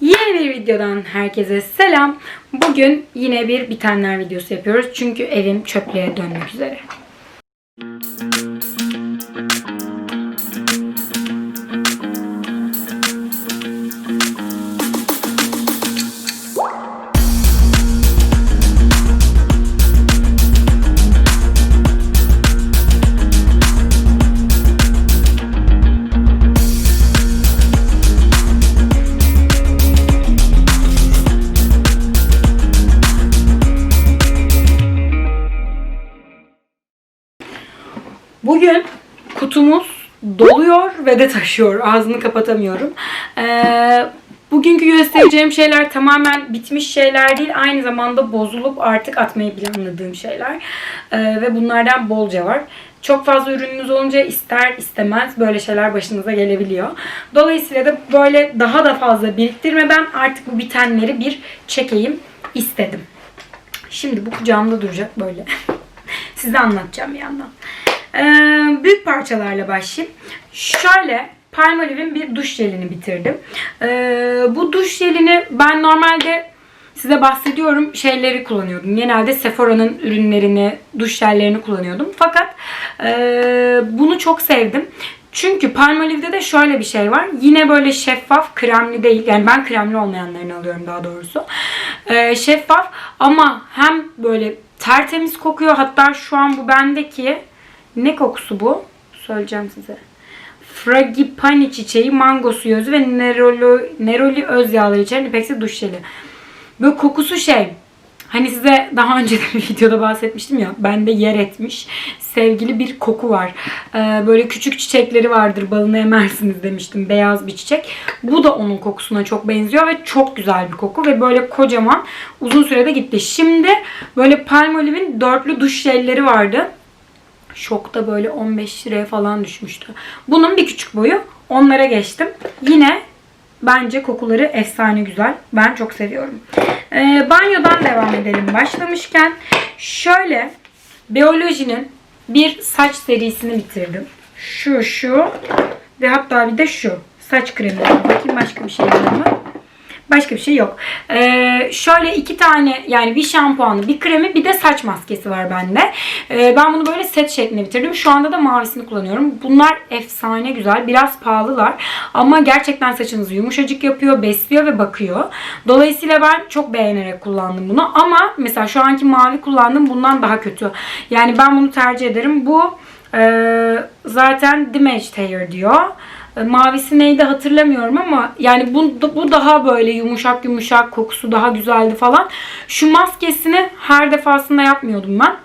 Yeni bir videodan herkese selam. Bugün yine bir bitenler videosu yapıyoruz. Çünkü evim çöplüğe dönmek üzere. Bugün kutumuz doluyor ve de taşıyor. Ağzını kapatamıyorum. Ee, bugünkü göstereceğim şeyler tamamen bitmiş şeyler değil. Aynı zamanda bozulup artık atmayı planladığım şeyler. Ee, ve bunlardan bolca var. Çok fazla ürününüz olunca ister istemez böyle şeyler başınıza gelebiliyor. Dolayısıyla da böyle daha da fazla biriktirmeden artık bu bitenleri bir çekeyim istedim. Şimdi bu kucağımda duracak böyle. Size anlatacağım bir yandan. Ee, büyük parçalarla başlayayım. Şöyle Palmolive'in bir duş jelini bitirdim. Ee, bu duş jelini ben normalde size bahsediyorum şeyleri kullanıyordum. Genelde Sephora'nın ürünlerini, duş jellerini kullanıyordum. Fakat e, bunu çok sevdim. Çünkü Palmolive'de de şöyle bir şey var. Yine böyle şeffaf, kremli değil. Yani ben kremli olmayanlarını alıyorum daha doğrusu. Ee, şeffaf ama hem böyle tertemiz kokuyor. Hatta şu an bu bendeki ne kokusu bu? Söyleyeceğim size. Fragipani çiçeği, mango suyu özü ve neroli, neroli öz yağları içeren ipeksi duş jeli. Böyle kokusu şey. Hani size daha önce de bir videoda bahsetmiştim ya. Bende yer etmiş. Sevgili bir koku var. Ee, böyle küçük çiçekleri vardır. Balını emersiniz demiştim. Beyaz bir çiçek. Bu da onun kokusuna çok benziyor ve çok güzel bir koku. Ve böyle kocaman uzun sürede gitti. Şimdi böyle Palmolive'in dörtlü duş jelleri vardı. Şokta böyle 15 liraya falan düşmüştü. Bunun bir küçük boyu. Onlara geçtim. Yine bence kokuları efsane güzel. Ben çok seviyorum. Ee, banyodan devam edelim. Başlamışken şöyle Beoloji'nin bir saç serisini bitirdim. Şu, şu ve hatta bir de şu. Saç kremi. Bakayım başka bir şey var mı? Başka bir şey yok. Ee, şöyle iki tane yani bir şampuanı, bir kremi, bir de saç maskesi var bende. Ee, ben bunu böyle set şeklinde bitirdim. Şu anda da mavisini kullanıyorum. Bunlar efsane güzel. Biraz pahalılar. Ama gerçekten saçınızı yumuşacık yapıyor, besliyor ve bakıyor. Dolayısıyla ben çok beğenerek kullandım bunu. Ama mesela şu anki mavi kullandığım bundan daha kötü. Yani ben bunu tercih ederim. Bu e, zaten Damaged Hair diyor. E, Mavisi neydi hatırlamıyorum ama yani bu, bu daha böyle yumuşak yumuşak kokusu daha güzeldi falan. Şu maskesini her defasında yapmıyordum ben.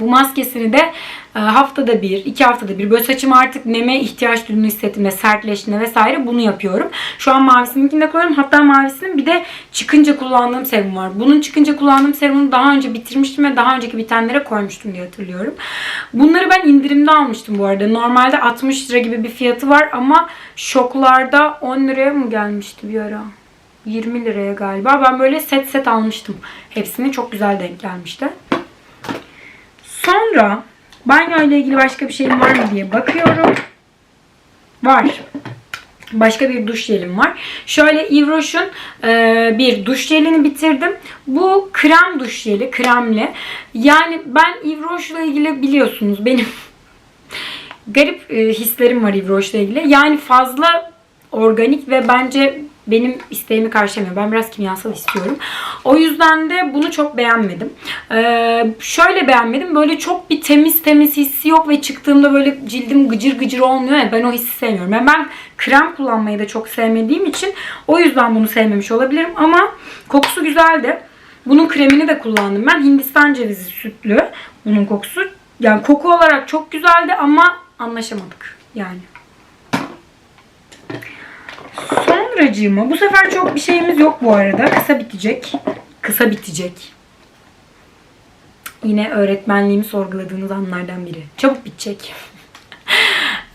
Bu maskesini de haftada bir, iki haftada bir böyle saçım artık neme ihtiyaç duyduğunu hissettiğimde, sertleştiğinde vesaire bunu yapıyorum. Şu an mavisininkini de kullanıyorum. Hatta mavisinin bir de çıkınca kullandığım serum var. Bunun çıkınca kullandığım serumunu daha önce bitirmiştim ve daha önceki bitenlere koymuştum diye hatırlıyorum. Bunları ben indirimde almıştım bu arada. Normalde 60 lira gibi bir fiyatı var ama şoklarda 10 liraya mı gelmişti bir ara? 20 liraya galiba. Ben böyle set set almıştım. Hepsini çok güzel denk gelmişti. Sonra banyo ile ilgili başka bir şeyim var mı diye bakıyorum. Var. Başka bir duş jelim var. Şöyle Roche'un e, bir duş jelini bitirdim. Bu krem duş jeli, kremli. Yani ben ile ilgili biliyorsunuz benim garip e, hislerim var ile ilgili. Yani fazla organik ve bence benim isteğimi karşılamıyor. Ben biraz kimyasal istiyorum. O yüzden de bunu çok beğenmedim. Ee, şöyle beğenmedim. Böyle çok bir temiz temiz hissi yok ve çıktığımda böyle cildim gıcır gıcır olmuyor ya. Ben o hissi sevmiyorum. Yani ben krem kullanmayı da çok sevmediğim için o yüzden bunu sevmemiş olabilirim. Ama kokusu güzeldi. Bunun kremini de kullandım ben. Hindistan cevizi sütlü bunun kokusu. Yani koku olarak çok güzeldi ama anlaşamadık. Yani. Sonracığıma bu sefer çok bir şeyimiz yok bu arada. Kısa bitecek. Kısa bitecek. Yine öğretmenliğimi sorguladığınız anlardan biri. Çabuk bitecek.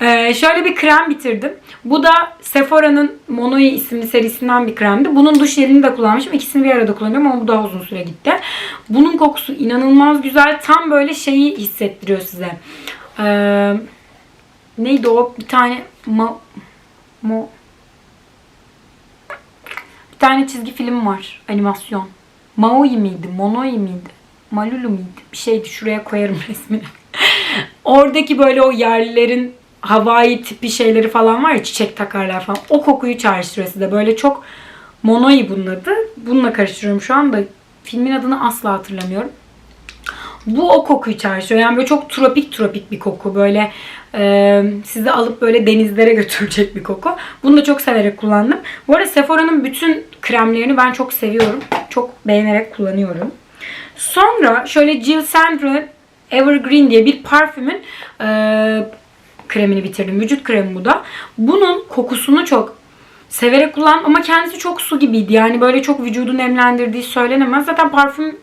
Ee, şöyle bir krem bitirdim. Bu da Sephora'nın Monoi isimli serisinden bir kremdi. Bunun duş jelini de kullanmışım. İkisini bir arada kullanıyorum ama bu daha uzun süre gitti. Bunun kokusu inanılmaz güzel. Tam böyle şeyi hissettiriyor size. Ee, neydi o? Bir tane mo, mo, bir tane çizgi film var. Animasyon. Maui miydi? Monoi miydi? Malulu muydu? Bir şeydi. Şuraya koyarım resmini. Oradaki böyle o yerlilerin havai tipi şeyleri falan var ya çiçek takarlar falan. O kokuyu çağrıştırıyor size. Böyle çok Monoi bunun adı. Bununla karıştırıyorum şu anda. Filmin adını asla hatırlamıyorum. Bu o kokuyu çağrıştırıyor. Yani böyle çok tropik tropik bir koku. Böyle e, sizi alıp böyle denizlere götürecek bir koku. Bunu da çok severek kullandım. Bu arada Sephora'nın bütün kremlerini ben çok seviyorum. Çok beğenerek kullanıyorum. Sonra şöyle Jill Sandra Evergreen diye bir parfümün e, kremini bitirdim. Vücut kremi bu da. Bunun kokusunu çok severek kullandım ama kendisi çok su gibiydi. Yani böyle çok vücudu nemlendirdiği söylenemez. Zaten parfüm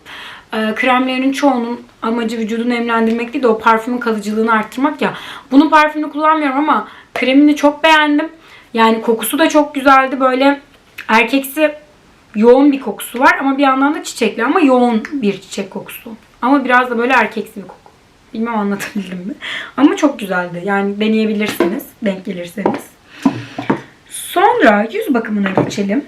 kremlerinin çoğunun amacı vücudu nemlendirmek değil de o parfümün kalıcılığını arttırmak ya. Bunun parfümünü kullanmıyorum ama kremini çok beğendim. Yani kokusu da çok güzeldi. Böyle erkeksi yoğun bir kokusu var ama bir yandan da çiçekli ama yoğun bir çiçek kokusu. Ama biraz da böyle erkeksi bir koku. Bilmem anlatabildim mi? Ama çok güzeldi. Yani deneyebilirsiniz. Denk gelirseniz. Sonra yüz bakımına geçelim.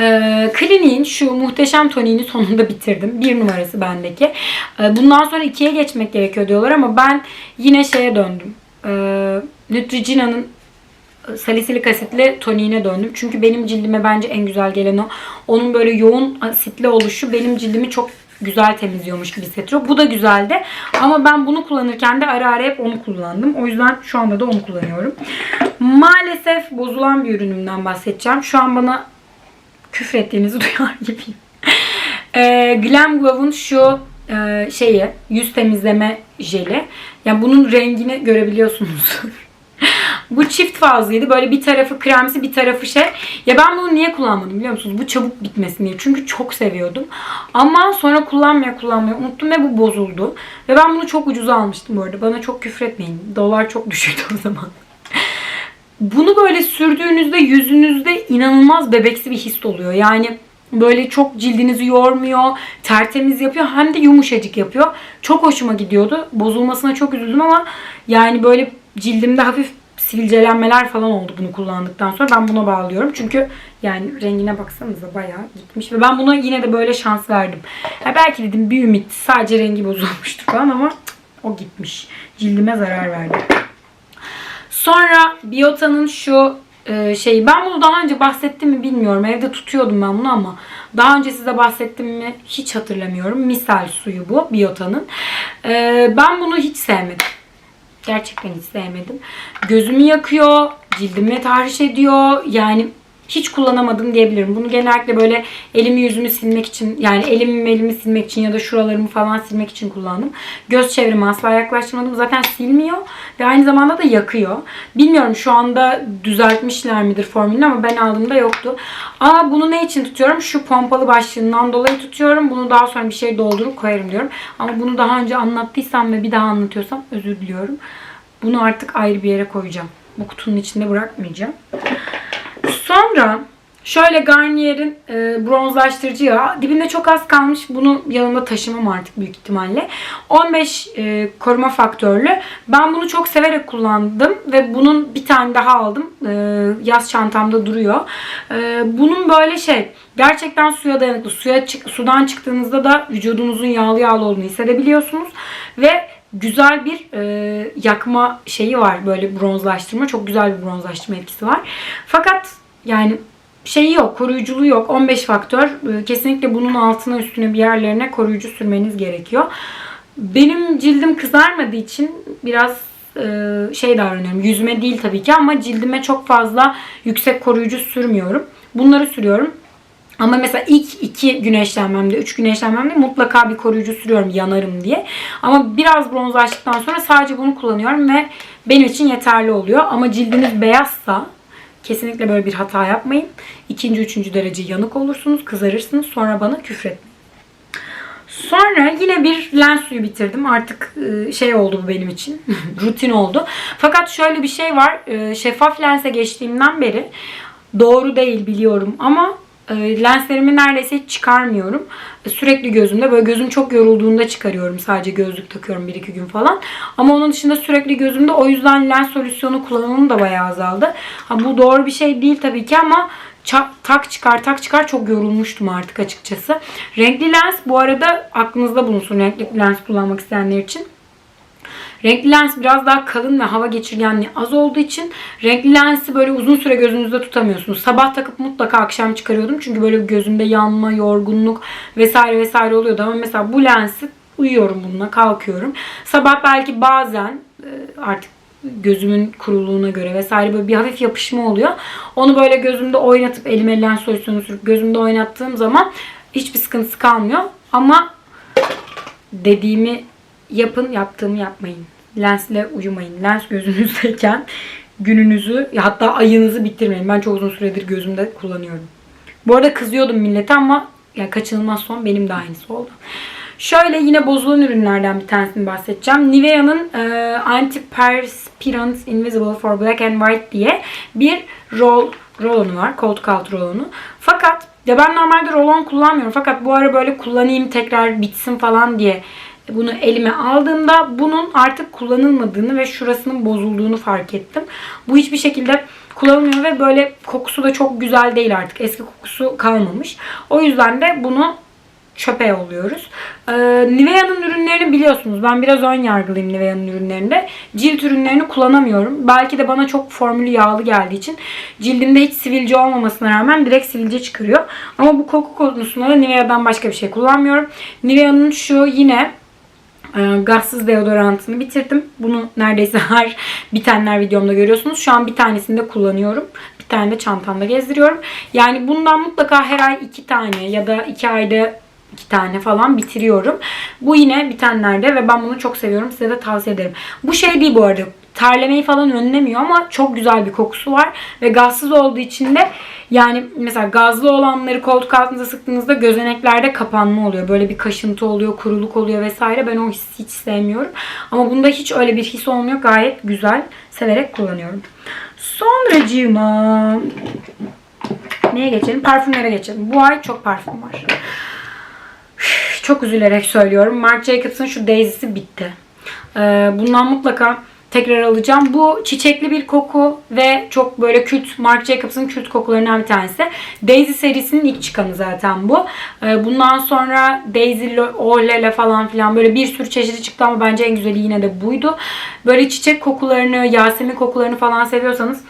Ee, Clinique'in şu muhteşem toniğini sonunda bitirdim. Bir numarası bendeki. Ee, bundan sonra ikiye geçmek gerekiyor diyorlar ama ben yine şeye döndüm. Ee, Neutrogena'nın salisilik asitli toniğine döndüm. Çünkü benim cildime bence en güzel gelen o. Onun böyle yoğun asitli oluşu benim cildimi çok güzel temizliyormuş gibi hissettiriyor. Bu da güzeldi. Ama ben bunu kullanırken de ara ara hep onu kullandım. O yüzden şu anda da onu kullanıyorum. Maalesef bozulan bir ürünümden bahsedeceğim. Şu an bana küfür ettiğinizi duyar gibiyim. Ee, Glam Glove'un şu e, şeyi yüz temizleme jeli. Yani bunun rengini görebiliyorsunuz. Bu çift fazlıydı. Böyle bir tarafı kremsi bir tarafı şey. Ya ben bunu niye kullanmadım biliyor musunuz? Bu çabuk bitmesin diye. Çünkü çok seviyordum. Ama sonra kullanmaya kullanmaya unuttum ve bu bozuldu. Ve ben bunu çok ucuza almıştım bu arada. Bana çok küfür etmeyin. Dolar çok düşüktü o zaman. Bunu böyle sürdüğünüzde yüzünüzde inanılmaz bebeksi bir his oluyor. Yani böyle çok cildinizi yormuyor, tertemiz yapıyor hem de yumuşacık yapıyor. Çok hoşuma gidiyordu. Bozulmasına çok üzüldüm ama yani böyle cildimde hafif sivilcelenmeler falan oldu bunu kullandıktan sonra. Ben buna bağlıyorum. Çünkü yani rengine baksanıza bayağı gitmiş. Ve ben buna yine de böyle şans verdim. Ya belki dedim bir ümit sadece rengi bozulmuştu falan ama o gitmiş. Cildime zarar verdi. Sonra Biota'nın şu e, şeyi ben bunu daha önce bahsettim mi bilmiyorum. Evde tutuyordum ben bunu ama daha önce size bahsettim mi hiç hatırlamıyorum. Misal suyu bu Biota'nın. E, ben bunu hiç sevmedim. Gerçekten hiç sevmedim. Gözümü yakıyor, cildimi tahriş ediyor. Yani hiç kullanamadım diyebilirim. Bunu genellikle böyle elimi yüzümü silmek için yani elimi elimi silmek için ya da şuralarımı falan silmek için kullandım. Göz çevremi asla yaklaştırmadım. Zaten silmiyor ve aynı zamanda da yakıyor. Bilmiyorum şu anda düzeltmişler midir formülünü ama ben aldığımda yoktu. Aa bunu ne için tutuyorum? Şu pompalı başlığından dolayı tutuyorum. Bunu daha sonra bir şey doldurup koyarım diyorum. Ama bunu daha önce anlattıysam ve bir daha anlatıyorsam özür diliyorum. Bunu artık ayrı bir yere koyacağım. Bu kutunun içinde bırakmayacağım. Sonra şöyle Garnier'in e, bronzlaştırıcı yağı. Dibinde çok az kalmış. Bunu yanımda taşımam artık büyük ihtimalle. 15 e, koruma faktörlü. Ben bunu çok severek kullandım ve bunun bir tane daha aldım. E, yaz çantamda duruyor. E, bunun böyle şey gerçekten suya dayanıklı. Suya çık, sudan çıktığınızda da vücudunuzun yağlı yağlı olduğunu hissedebiliyorsunuz ve güzel bir e, yakma şeyi var böyle bronzlaştırma. Çok güzel bir bronzlaştırma etkisi var. Fakat yani şeyi yok, koruyuculuğu yok. 15 faktör. E, kesinlikle bunun altına üstüne bir yerlerine koruyucu sürmeniz gerekiyor. Benim cildim kızarmadığı için biraz e, şey davranıyorum. Yüzüme değil tabii ki ama cildime çok fazla yüksek koruyucu sürmüyorum. Bunları sürüyorum. Ama mesela ilk iki güneşlenmemde, üç güneşlenmemde mutlaka bir koruyucu sürüyorum yanarım diye. Ama biraz bronzlaştıktan sonra sadece bunu kullanıyorum ve benim için yeterli oluyor. Ama cildiniz beyazsa kesinlikle böyle bir hata yapmayın. İkinci, üçüncü derece yanık olursunuz, kızarırsınız. Sonra bana küfretmeyin. Sonra yine bir lens suyu bitirdim. Artık e, şey oldu bu benim için. Rutin oldu. Fakat şöyle bir şey var. E, Şeffaf lense geçtiğimden beri doğru değil biliyorum ama lenslerimi neredeyse hiç çıkarmıyorum. E, Sürekli gözümde böyle gözüm çok yorulduğunda çıkarıyorum. Sadece gözlük takıyorum 1-2 gün falan. Ama onun dışında sürekli gözümde o yüzden lens solüsyonu kullanımım da bayağı azaldı. Ha, bu doğru bir şey değil tabii ki ama tak çıkar tak çıkar çok yorulmuştum artık açıkçası. Renkli lens bu arada aklınızda bulunsun renkli lens kullanmak isteyenler için. Renkli lens biraz daha kalın ve hava geçirgenliği az olduğu için renkli lensi böyle uzun süre gözünüzde tutamıyorsunuz. Sabah takıp mutlaka akşam çıkarıyordum. Çünkü böyle gözümde yanma, yorgunluk vesaire vesaire oluyordu. Ama mesela bu lensi uyuyorum bununla, kalkıyorum. Sabah belki bazen e, artık gözümün kuruluğuna göre vesaire böyle bir hafif yapışma oluyor. Onu böyle gözümde oynatıp elime lens solüsyonu sürüp gözümde oynattığım zaman hiçbir sıkıntısı kalmıyor. Ama dediğimi yapın, yaptığımı yapmayın. Lensle uyumayın. Lens gözünüzdeyken gününüzü hatta ayınızı bitirmeyin. Ben çok uzun süredir gözümde kullanıyorum. Bu arada kızıyordum millete ama ya kaçınılmaz son benim de aynısı oldu. Şöyle yine bozulan ürünlerden bir tanesini bahsedeceğim. Nivea'nın e, Antiperspirant Invisible for Black and White diye bir roll rolonu var. Koltuk altı rolonu. Fakat ya ben normalde rolon kullanmıyorum. Fakat bu ara böyle kullanayım tekrar bitsin falan diye bunu elime aldığımda bunun artık kullanılmadığını ve şurasının bozulduğunu fark ettim. Bu hiçbir şekilde kullanılmıyor ve böyle kokusu da çok güzel değil artık. Eski kokusu kalmamış. O yüzden de bunu çöpe yolluyoruz. Ee, Nivea'nın ürünlerini biliyorsunuz. Ben biraz ön yargılıyım Nivea'nın ürünlerinde. Cilt ürünlerini kullanamıyorum. Belki de bana çok formülü yağlı geldiği için cildimde hiç sivilce olmamasına rağmen direkt sivilce çıkarıyor. Ama bu koku konusunda da Nivea'dan başka bir şey kullanmıyorum. Nivea'nın şu yine gazsız deodorantını bitirdim. Bunu neredeyse her bitenler videomda görüyorsunuz. Şu an bir tanesini de kullanıyorum. Bir tane de çantamda gezdiriyorum. Yani bundan mutlaka her ay iki tane ya da iki ayda iki tane falan bitiriyorum. Bu yine bitenlerde ve ben bunu çok seviyorum. Size de tavsiye ederim. Bu şey değil bu arada. Terlemeyi falan önlemiyor ama çok güzel bir kokusu var. Ve gazsız olduğu için de yani mesela gazlı olanları koltuk altınıza sıktığınızda gözeneklerde kapanma oluyor. Böyle bir kaşıntı oluyor, kuruluk oluyor vesaire. Ben o hissi hiç sevmiyorum. Ama bunda hiç öyle bir his olmuyor. Gayet güzel. Severek kullanıyorum. Sonracığıma neye geçelim? Parfümlere geçelim. Bu ay çok parfüm var. Çok üzülerek söylüyorum. Marc Jacobs'ın şu Daisy'si bitti. Ee, bundan mutlaka tekrar alacağım. Bu çiçekli bir koku ve çok böyle kült, Marc Jacobs'ın kült kokularından bir tanesi. Daisy serisinin ilk çıkanı zaten bu. Ee, bundan sonra Daisy Orlele falan filan böyle bir sürü çeşidi çıktı ama bence en güzeli yine de buydu. Böyle çiçek kokularını, Yasemin kokularını falan seviyorsanız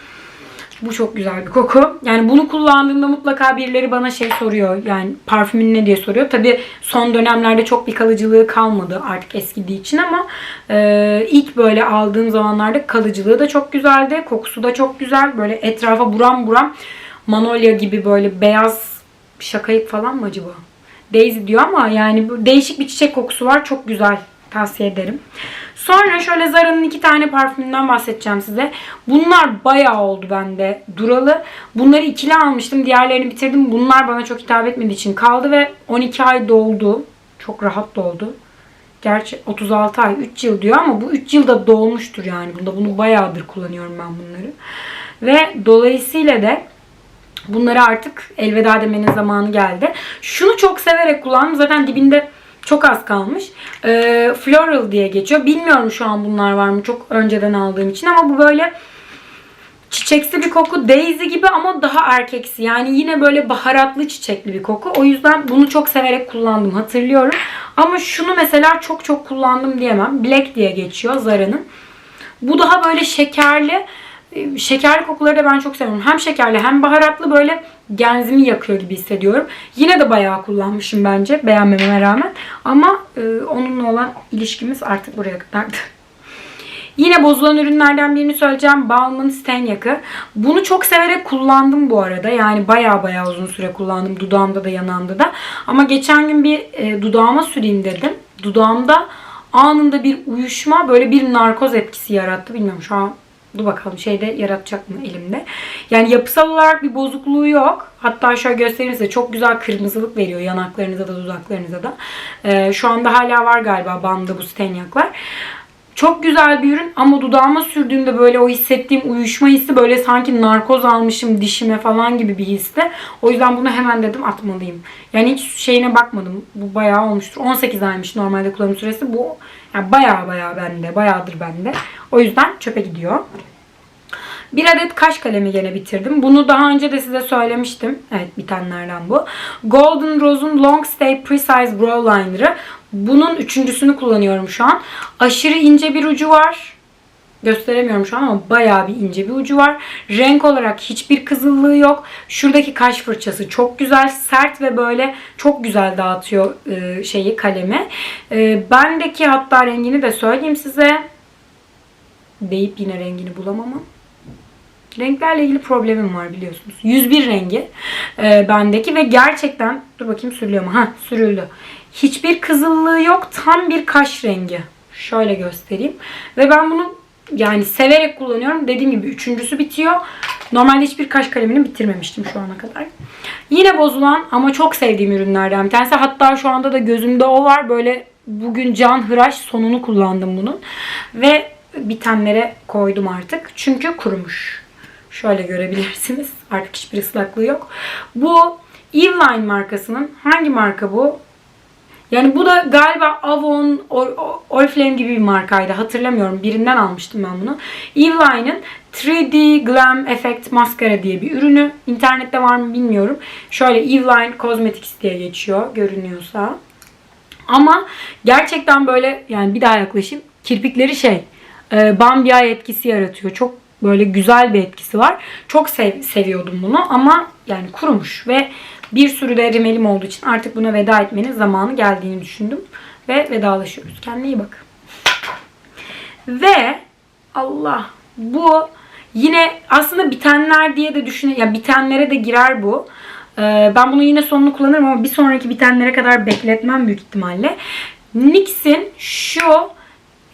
bu çok güzel bir koku. Yani bunu kullandığımda mutlaka birileri bana şey soruyor. Yani parfümün ne diye soruyor. Tabi son dönemlerde çok bir kalıcılığı kalmadı artık eskidiği için ama e, ilk böyle aldığım zamanlarda kalıcılığı da çok güzeldi. Kokusu da çok güzel. Böyle etrafa buram buram manolya gibi böyle beyaz şakayık falan mı acaba? Daisy diyor ama yani bu değişik bir çiçek kokusu var. Çok güzel. Tavsiye ederim. Sonra şöyle Zara'nın iki tane parfümünden bahsedeceğim size. Bunlar bayağı oldu bende duralı. Bunları ikili almıştım. Diğerlerini bitirdim. Bunlar bana çok hitap etmediği için kaldı ve 12 ay doldu. Çok rahat doldu. Gerçi 36 ay 3 yıl diyor ama bu 3 yılda dolmuştur yani. Bunda bunu bayağıdır kullanıyorum ben bunları. Ve dolayısıyla da bunları artık elveda demenin zamanı geldi. Şunu çok severek kullandım. Zaten dibinde çok az kalmış. Ee, floral diye geçiyor. Bilmiyorum şu an bunlar var mı. Çok önceden aldığım için ama bu böyle çiçeksi bir koku. Daisy gibi ama daha erkeksi. Yani yine böyle baharatlı çiçekli bir koku. O yüzden bunu çok severek kullandım. Hatırlıyorum. Ama şunu mesela çok çok kullandım diyemem. Black diye geçiyor Zara'nın. Bu daha böyle şekerli. Ee, Şekerli kokuları da ben çok seviyorum. Hem şekerli hem baharatlı böyle genzimi yakıyor gibi hissediyorum. Yine de bayağı kullanmışım bence beğenmememe rağmen. Ama e, onunla olan ilişkimiz artık buraya kadardı. Yine bozulan ürünlerden birini söyleyeceğim. Balmain Stanyak'ı. Bunu çok severek kullandım bu arada. Yani baya baya uzun süre kullandım. Dudağımda da yanağımda da. Ama geçen gün bir e, dudağıma süreyim dedim. Dudağımda anında bir uyuşma böyle bir narkoz etkisi yarattı. Bilmiyorum şu an Dur bakalım şeyde yaratacak mı elimde. Yani yapısal olarak bir bozukluğu yok. Hatta şöyle göstereyim size. Çok güzel kırmızılık veriyor yanaklarınıza da dudaklarınıza da. Ee, şu anda hala var galiba bandı bu stenyaklar. Çok güzel bir ürün ama dudağıma sürdüğümde böyle o hissettiğim uyuşma hissi böyle sanki narkoz almışım dişime falan gibi bir histi. O yüzden bunu hemen dedim atmalıyım. Yani hiç şeyine bakmadım. Bu bayağı olmuştur. 18 aymış normalde kullanım süresi. Bu yani bayağı bayağı bende. Bayağıdır bende. O yüzden çöpe gidiyor. Bir adet kaş kalemi gene bitirdim. Bunu daha önce de size söylemiştim. Evet bitenlerden bu. Golden Rose'un Long Stay Precise Brow Liner'ı. Bunun üçüncüsünü kullanıyorum şu an. Aşırı ince bir ucu var. Gösteremiyorum şu an ama bayağı bir ince bir ucu var. Renk olarak hiçbir kızıllığı yok. Şuradaki kaş fırçası çok güzel, sert ve böyle çok güzel dağıtıyor e, şeyi kalemi. E, bendeki hatta rengini de söyleyeyim size. Deyip yine rengini bulamamam. Renklerle ilgili problemim var biliyorsunuz. 101 rengi e, bendeki ve gerçekten dur bakayım sürülüyor mu? Ha sürüldü. Hiçbir kızıllığı yok. Tam bir kaş rengi. Şöyle göstereyim. Ve ben bunu yani severek kullanıyorum. Dediğim gibi üçüncüsü bitiyor. Normalde hiçbir kaş kalemini bitirmemiştim şu ana kadar. Yine bozulan ama çok sevdiğim ürünlerden bir tanesi. Hatta şu anda da gözümde o var. Böyle bugün can hıraş sonunu kullandım bunun. Ve bitenlere koydum artık. Çünkü kurumuş. Şöyle görebilirsiniz. Artık hiçbir ıslaklığı yok. Bu Eveline markasının hangi marka bu? Yani bu da galiba Avon, Or- Oriflame gibi bir markaydı. Hatırlamıyorum. Birinden almıştım ben bunu. Eveline'ın 3D Glam Effect Maskara diye bir ürünü. İnternette var mı bilmiyorum. Şöyle Eveline Cosmetics diye geçiyor. Görünüyorsa. Ama gerçekten böyle yani bir daha yaklaşayım. Kirpikleri şey e, Bambi Eye etkisi yaratıyor. Çok böyle güzel bir etkisi var. Çok sev- seviyordum bunu ama yani kurumuş ve bir sürü de rimelim olduğu için artık buna veda etmenin zamanı geldiğini düşündüm. Ve vedalaşıyoruz. Kendine iyi bak. Ve Allah bu yine aslında bitenler diye de düşün ya bitenlere de girer bu. Ee, ben bunu yine sonunu kullanırım ama bir sonraki bitenlere kadar bekletmem büyük ihtimalle. NYX'in şu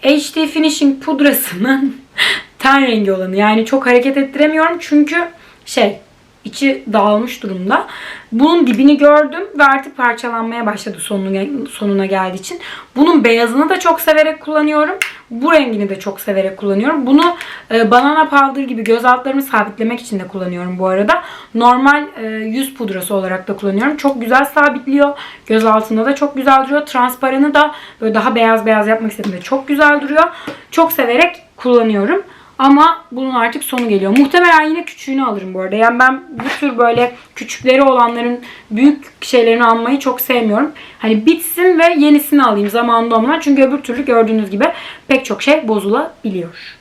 HD Finishing pudrasının ten rengi olanı. Yani çok hareket ettiremiyorum çünkü şey içi dağılmış durumda. Bunun dibini gördüm ve artık parçalanmaya başladı sonuna, sonuna geldiği için. Bunun beyazını da çok severek kullanıyorum. Bu rengini de çok severek kullanıyorum. Bunu e, banana powder gibi göz altlarımı sabitlemek için de kullanıyorum bu arada. Normal e, yüz pudrası olarak da kullanıyorum. Çok güzel sabitliyor. Göz altında da çok güzel duruyor. Transparanı da böyle daha beyaz beyaz yapmak istediğimde çok güzel duruyor. Çok severek kullanıyorum. Ama bunun artık sonu geliyor. Muhtemelen yine küçüğünü alırım bu arada. Yani ben bu tür böyle küçükleri olanların büyük şeylerini almayı çok sevmiyorum. Hani bitsin ve yenisini alayım zamanında olmadan. Çünkü öbür türlü gördüğünüz gibi pek çok şey bozulabiliyor.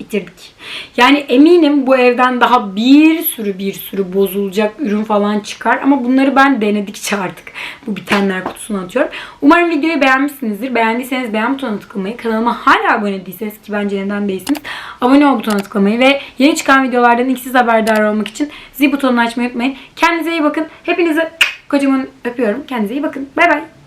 Bitirdik. Yani eminim bu evden daha bir sürü bir sürü bozulacak ürün falan çıkar. Ama bunları ben denedikçe artık bu bitenler kutusuna atıyorum. Umarım videoyu beğenmişsinizdir. Beğendiyseniz beğen butonuna tıklamayı, kanalıma hala abone değilseniz ki bence neden değilsiniz. Abone ol butonuna tıklamayı ve yeni çıkan videolardan ilk siz haberdar olmak için zil butonunu açmayı unutmayın. Kendinize iyi bakın. Hepinizi kocaman öpüyorum. Kendinize iyi bakın. Bay bay.